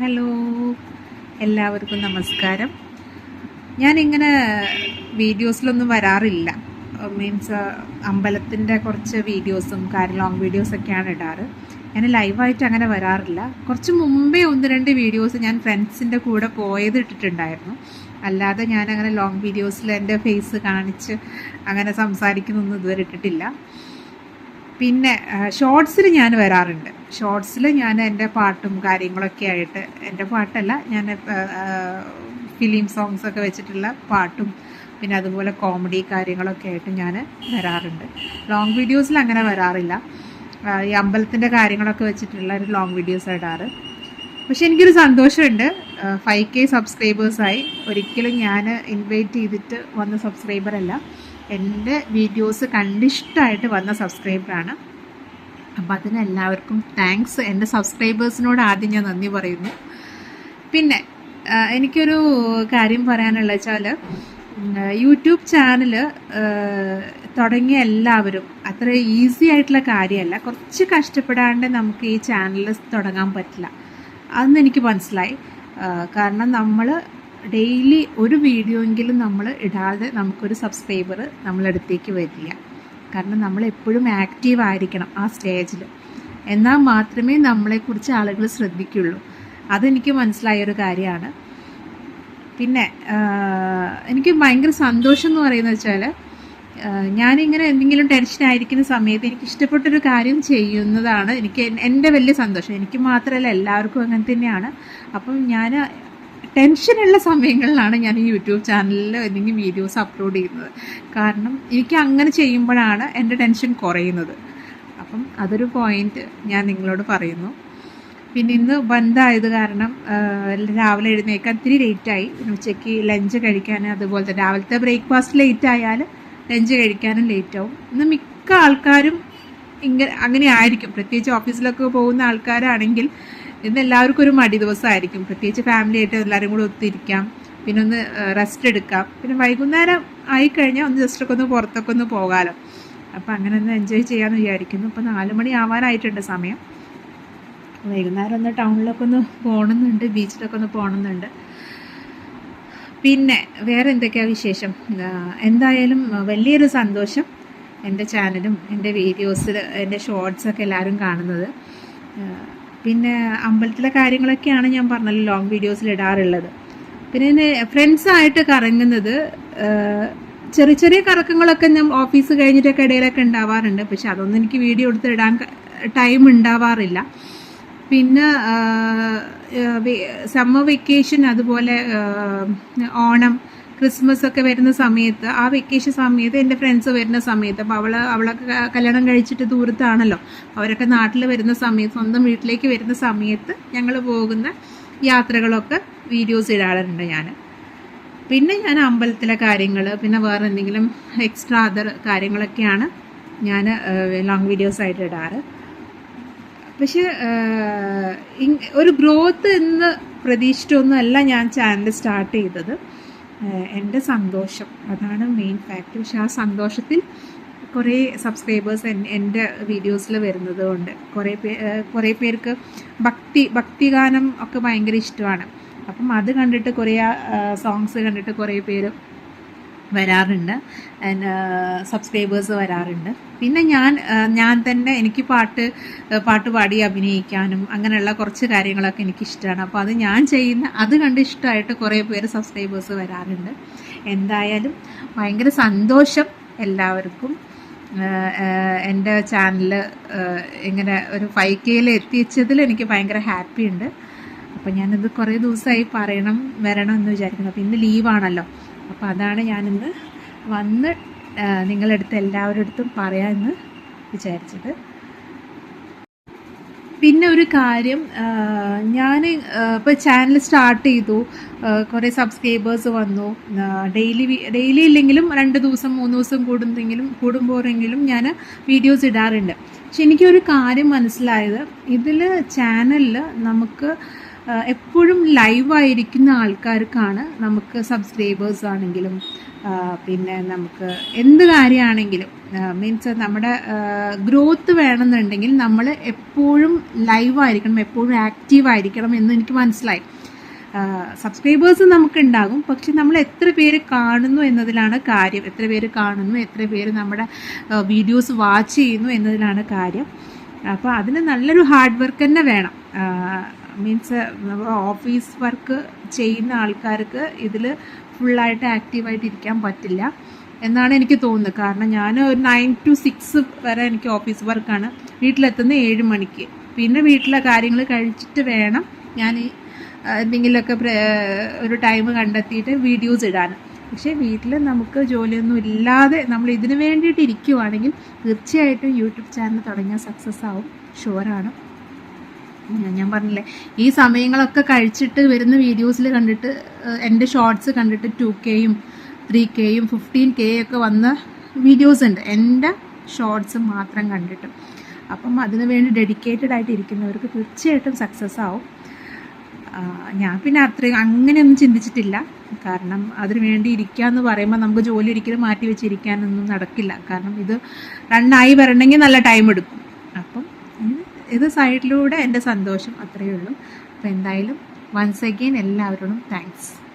Hello. എല്ലാവർക്കും നമസ്കാരം. ഞാൻ ഇങ്ങനെ വീഡിയോസിലൊന്നും വരാറില്ല. മീൻസ് അമ്പലത്തിന്റെ കുറച്ച് വീഡിയോസും കാര്യം ലോങ് വീഡിയോസൊക്കെയാണ് ഇടാറ്. ഞാൻ ലൈവായിട്ട് അങ്ങനെ വരാറില്ല. കുറച്ച് മുമ്പേ ഒന്ന് രണ്ട് വീഡിയോസ് ഞാൻ ഫ്രണ്ട്സിന്റെ കൂടെ പോയത് ഇട്ടിട്ടുണ്ടായിരുന്നു. അല്ലാതെ ഞാൻ അങ്ങനെ ലോങ് വീഡിയോസിൽ എന്റെ ഫേസ് കാണിച്ച് അങ്ങനെ സംസാരിക്കുന്നൊന്നും ഇതുവരെ ഇട്ടിട്ടില്ല. പിന്നെ ഷോർട്സിൽ ഞാൻ വരാറുണ്ട്. ഷോർട്സിൽ ഞാൻ എന്റെ പാട്ടും കാര്യങ്ങളൊക്കെ ആയിട്ട് എന്റെ പാട്ടല്ല ഞാൻ ഫിലിം സോങ്സ് ഒക്കെ വെച്ചിട്ടുള്ള പാട്ടും പിന്നെ അതുപോലെ കോമഡി കാര്യങ്ങളൊക്കെ ആയിട്ട് ഞാൻ വരാറുണ്ട്. ലോങ് വീഡിയോസിൽ അങ്ങനെ വരാറില്ല. ഈ അമ്പലത്തിന്റെ കാര്യങ്ങളൊക്കെ വെച്ചിട്ടുള്ള ഒരു ലോങ് വീഡിയോസ് ഇടാറ്. പക്ഷെ എനിക്കൊരു സന്തോഷമുണ്ട്. ഫൈവ് കെ സബ്സ്ക്രൈബേഴ്സായി ഒരിക്കലും ഞാൻ ഇൻവൈറ്റ് ചെയ്തിട്ട് വന്ന സബ്സ്ക്രൈബർ അല്ല. എന്റെ വീഡിയോസ് കണ്ടിഷ്ടമായിട്ട് വന്ന സബ്സ്ക്രൈബറാണ്. അപ്പം അതിന് എല്ലാവർക്കും താങ്ക്സ്. എന്റെ സബ്സ്ക്രൈബേഴ്സിനോട് ആദ്യം ഞാൻ നന്ദി പറയുന്നു. പിന്നെ എനിക്കൊരു കാര്യം പറയാനുള്ള വെച്ചാൽ യൂട്യൂബ് ചാനൽ തുടങ്ങിയ എല്ലാവരും അത്ര ഈസി ആയിട്ടുള്ള കാര്യമല്ല. കുറച്ച് കഷ്ടപ്പെടാണ്ട് നമുക്ക് ഈ ചാനൽ തുടങ്ങാൻ പറ്റില്ല. അതെന്ന് എനിക്ക് മനസ്സിലായി. കാരണം നമ്മൾ ഡെയിലി ഒരു വീഡിയോ എങ്കിലും നമ്മൾ ഇടാതെ നമുക്കൊരു സബ്സ്ക്രൈബർ നമ്മളടുത്തേക്ക് വരില്ല. കാരണം നമ്മൾ എപ്പോഴും ആക്റ്റീവ് ആയിരിക്കണം ആ സ്റ്റേജിൽ എന്നാൽ മാത്രമേ നമ്മളെക്കുറിച്ച് ആളുകൾ ശ്രദ്ധിക്കുള്ളൂ. അതെനിക്ക് മനസ്സിലായൊരു കാര്യമാണ്. പിന്നെ എനിക്ക് ഭയങ്കര സന്തോഷം എന്ന് പറയുന്നത് വെച്ചാൽ ഞാനിങ്ങനെ എന്തെങ്കിലും ടെൻഷൻ ആയിരിക്കുന്ന സമയത്ത് എനിക്ക് ഇഷ്ടപ്പെട്ടൊരു കാര്യം ചെയ്യുന്നതാണ് എനിക്ക് എൻ- എന്റെ വലിയ സന്തോഷം. എനിക്ക് മാത്രമല്ല എല്ലാവർക്കും അങ്ങനെ തന്നെയാണ്. അപ്പം ഞാൻ ടെൻഷനുള്ള സമയങ്ങളിലാണ് ഞാൻ ഈ യൂട്യൂബ് ചാനലിൽ എന്തെങ്കിലും വീഡിയോസ് അപ്ലോഡ് ചെയ്യുന്നത്. കാരണം എനിക്ക് അങ്ങനെ ചെയ്യുമ്പോഴാണ് എന്റെ ടെൻഷൻ കുറയുന്നത്. അപ്പം അതൊരു പോയിന്റ് ഞാൻ നിങ്ങളോട് പറയുന്നു. പിന്നെ ഇന്ന് ബന്ധായത് കാരണം രാവിലെ എഴുന്നേക്കാൻ ഇത്തിരി ലേറ്റായി ഉച്ചയ്ക്ക് ലഞ്ച് കഴിക്കാൻ അതുപോലെ തന്നെ രാവിലത്തെ ബ്രേക്ക്ഫാസ്റ്റ് ലേറ്റ് ആയാൽ ലഞ്ച് കഴിക്കാനും ലേറ്റ് ആവും. ഇന്ന് മിക്ക ആൾക്കാരും ഇങ്ങനെ അങ്ങനെ ആയിരിക്കും പ്രത്യേകിച്ച് ഓഫീസിലൊക്കെ പോകുന്ന ആൾക്കാരാണെങ്കിൽ ഇന്ന് എല്ലാവർക്കും ഒരു മടി ദിവസമായിരിക്കും. പ്രത്യേകിച്ച് ഫാമിലി ആയിട്ട് എല്ലാവരും കൂടെ ഒത്തിരിക്കാം. പിന്നെ ഒന്ന് റെസ്റ്റ് എടുക്കാം. പിന്നെ വൈകുന്നേരം ആയിക്കഴിഞ്ഞാൽ ഒന്ന് ജസ്റ്റ് ഒക്കെ ഒന്ന് പുറത്തൊക്കെ ഒന്ന് പോകാമല്ലോ അപ്പം അങ്ങനെ ഒന്ന് എൻജോയ് ചെയ്യാമെന്ന് വിചാരിക്കുന്നു. ഇപ്പം നാല് മണി ആവാനായിട്ടുണ്ട് സമയം. വൈകുന്നേരം ഒന്ന് ടൗണിലൊക്കെ ഒന്ന് പോകണമെന്നുണ്ട് ബീച്ചിലൊക്കെ ഒന്ന് പോകണമെന്നുണ്ട് പിന്നെ വേറെ എന്തൊക്കെയാണ് വിശേഷം? എന്തായാലും വലിയൊരു സന്തോഷം എന്റെ ചാനലും എന്റെ വീഡിയോസിൽ എന്റെ ഷോർട്സൊക്കെ എല്ലാവരും കാണുന്നത്. പിന്നെ അമ്പലത്തിലെ കാര്യങ്ങളൊക്കെയാണ് ഞാൻ പറഞ്ഞല്ലോ ലോങ് വീഡിയോസിൽ ഇടാറുള്ളത്. പിന്നെ ഫ്രണ്ട്സായിട്ട് കറങ്ങുന്നത് ചെറിയ ചെറിയ കറക്കങ്ങളൊക്കെ ഞാൻ ഓഫീസ് കഴിഞ്ഞിട്ടൊക്കെ ഇടയിലൊക്കെ ഉണ്ടാവാറുണ്ട്. പക്ഷെ അതൊന്നും എനിക്ക് വീഡിയോ എടുത്ത് ഇടാൻ ടൈം ഉണ്ടാവാറില്ല. പിന്നെ സമ്മർ വെക്കേഷൻ അതുപോലെ ഓണം ക്രിസ്മസ് ഒക്കെ വരുന്ന സമയത്ത് ആ വെക്കേഷൻ സമയത്ത് എന്റെ ഫ്രണ്ട്സ് വരുന്ന സമയത്ത് അപ്പോൾ അവൾ അവളൊക്കെ കല്യാണം കഴിച്ചിട്ട് ദൂരത്താണല്ലോ. അവരൊക്കെ നാട്ടിൽ വരുന്ന സമയത്ത് സ്വന്തം വീട്ടിലേക്ക് വരുന്ന സമയത്ത് ഞങ്ങൾ പോകുന്ന യാത്രകളൊക്കെ വീഡിയോസ് ഇടാറുണ്ട് ഞാൻ പിന്നെ ഞാൻ അമ്പലത്തിലെ കാര്യങ്ങൾ പിന്നെ വേറെ എന്തെങ്കിലും എക്സ്ട്രാ അതർ കാര്യങ്ങളൊക്കെയാണ് ഞാൻ ലോങ് വീഡിയോസ് ആയിട്ട് ഇടാറ്. പക്ഷെ ഒരു ഗ്രോത്ത് എന്ന് പ്രതീക്ഷിച്ചൊന്നുമല്ല ഞാൻ ചാനൽ സ്റ്റാർട്ട് ചെയ്തത്. എന്റെ സന്തോഷം. അതാണ് മെയിൻ ഫാക്ട് പക്ഷെ ആ സന്തോഷത്തിൽ കുറേ സബ്സ്ക്രൈബേഴ്സ് എന്റെ വീഡിയോസിൽ വരുന്നത് കൊണ്ട്. കുറേ പേ കുറേ പേർക്ക് ഭക്തി ഭക്തിഗാനം ഒക്കെ ഭയങ്കര ഇഷ്ടമാണ്. അപ്പം അത് കണ്ടിട്ട് കുറേ സോങ്സ് കണ്ടിട്ട് കുറേ പേര് വരാറുണ്ട്. സബ്സ്ക്രൈബേഴ്സ് വരാറുണ്ട്. പിന്നെ ഞാൻ ഞാൻ തന്നെ എനിക്ക് പാട്ട് പാട്ട് പാടി അഭിനയിക്കാനും അങ്ങനെയുള്ള കുറച്ച് കാര്യങ്ങളൊക്കെ എനിക്ക് ഇഷ്ടമാണ് അപ്പോൾ അത് ഞാൻ ചെയ്യുന്ന അത് കണ്ട് ഇഷ്ടമായിട്ട് കുറേ പേര് സബ്സ്ക്രൈബേഴ്സ് വരാറുണ്ട്. എന്തായാലും ഭയങ്കര സന്തോഷം എല്ലാവർക്കും. എന്റെ ചാനൽ ഇങ്ങനെ ഒരു ഫൈവ് കെയിൽ എത്തിച്ചതിൽ എനിക്ക് ഭയങ്കര ഹാപ്പി ഉണ്ട്. അപ്പം ഞാനിത് കുറേ ദിവസമായി പറയണം വരണം എന്ന് വിചാരിക്കുന്നു. അപ്പം ഇന്ന് ലീവാണല്ലോ അപ്പോൾ അതാണ് ഞാനിന്ന് വന്ന് നിങ്ങളടുത്ത് എല്ലാവരുടെ അടുത്തും പറയാമെന്ന് വിചാരിച്ചത്. പിന്നെ ഒരു കാര്യം ഞാൻ ഇപ്പോൾ ചാനൽ സ്റ്റാർട്ട് ചെയ്തു. കുറേ സബ്സ്ക്രൈബേഴ്സ് വന്നു. ഡെയിലി ഡെയിലി ഇല്ലെങ്കിലും രണ്ട് ദിവസം മൂന്ന് ദിവസം കൂടുന്നെങ്കിലും കൂടുമ്പോഴെങ്കിലും ഞാൻ വീഡിയോസ് ഇടാറുണ്ട്. പക്ഷെ എനിക്കൊരു കാര്യം മനസ്സിലായത് ഇതിൽ ചാനലിൽ നമുക്ക് എപ്പോഴും ലൈവായിരിക്കുന്ന ആൾക്കാർക്കാണ് നമുക്ക് സബ്സ്ക്രൈബേഴ്സ് ആണെങ്കിലും പിന്നെ നമുക്ക് എന്ത് കാര്യമാണെങ്കിലും മീൻസ് നമ്മുടെ ഗ്രോത്ത് വേണമെന്നുണ്ടെങ്കിൽ നമ്മൾ എപ്പോഴും ലൈവ് ആയിരിക്കണം എപ്പോഴും ആക്റ്റീവ് ആയിരിക്കണം എന്ന് എനിക്ക് മനസ്സിലായി. സബ്സ്ക്രൈബേഴ്സ് നമുക്ക് ഉണ്ടാകും പക്ഷെ നമ്മൾ എത്ര പേര് കാണുന്നു എന്നതിലാണ് കാര്യം. എത്ര പേര് കാണുന്നു എത്ര പേര് നമ്മുടെ വീഡിയോസ് വാച്ച് ചെയ്യുന്നു എന്നതിലാണ് കാര്യം. അപ്പോൾ അതിന് നല്ലൊരു ഹാർഡ് വർക്ക് തന്നെ വേണം. മീൻസ് ഓഫീസ് വർക്ക് ചെയ്യുന്ന ആൾക്കാർക്ക് ഇതിൽ ഫുള്ളായിട്ട് ആക്റ്റീവായിട്ട് ഇരിക്കാൻ പറ്റില്ല. എന്നാണ് എനിക്ക് തോന്നുന്നത്. കാരണം ഞാൻ ഒരു നയൻ ടു സിക്സ് വരെ എനിക്ക് ഓഫീസ് വർക്കാണ് വീട്ടിലെത്തുന്ന ഏഴ് മണിക്ക്. പിന്നെ വീട്ടിലെ കാര്യങ്ങൾ കഴിച്ചിട്ട് വേണം ഞാൻ ഈ എന്തെങ്കിലുമൊക്കെ ഒരു ടൈം കണ്ടെത്തിയിട്ട് വീഡിയോസ് ഇടാൻ. പക്ഷേ വീട്ടിൽ നമുക്ക് ജോലിയൊന്നും ഇല്ലാതെ നമ്മൾ ഇതിന് വേണ്ടിയിട്ട് ഇരിക്കുവാണെങ്കിൽ തീർച്ചയായിട്ടും യൂട്യൂബ് ചാനൽ തുടങ്ങിയാൽ സക്സസ് ആവും. ഷുവറാണ് ഞാൻ- പറഞ്ഞില്ലേ ഈ സമയങ്ങളൊക്കെ കഴിച്ചിട്ട് വരുന്ന വീഡിയോസിൽ കണ്ടിട്ട് എന്റെ ഷോർട്സ് കണ്ടിട്ട് ടു കെയും ത്രീ കെയും ഫിഫ്റ്റീൻ കെ ഒക്കെ വന്ന വീഡിയോസ് ഉണ്ട്. എന്റെ ഷോർട്സ് മാത്രം കണ്ടിട്ട്. അപ്പം അതിനു വേണ്ടി ഡെഡിക്കേറ്റഡ് ആയിട്ട് ഇരിക്കുന്നവർക്ക് തീർച്ചയായിട്ടും സക്സസ് ആവും. ഞാൻ പിന്നെ അത്രയും അങ്ങനെയൊന്നും ചിന്തിച്ചിട്ടില്ല. കാരണം അതിനു വേണ്ടി ഇരിക്കുക എന്ന് പറയുമ്പോൾ നമുക്ക് ജോലി ഒരിക്കലും മാറ്റി വെച്ചിരിക്കാനൊന്നും നടക്കില്ല. കാരണം ഇത് റണ്ണായി വരണമെങ്കിൽ നല്ല ടൈം എടുക്കും. ഇത് സൈഡിലൂടെ എന്റെ സന്തോഷം അത്രയേ ഉള്ളൂ. അപ്പോൾ എന്തായാലും വൺസ് അഗെയിൻ എല്ലാവരോടും താങ്ക്സ്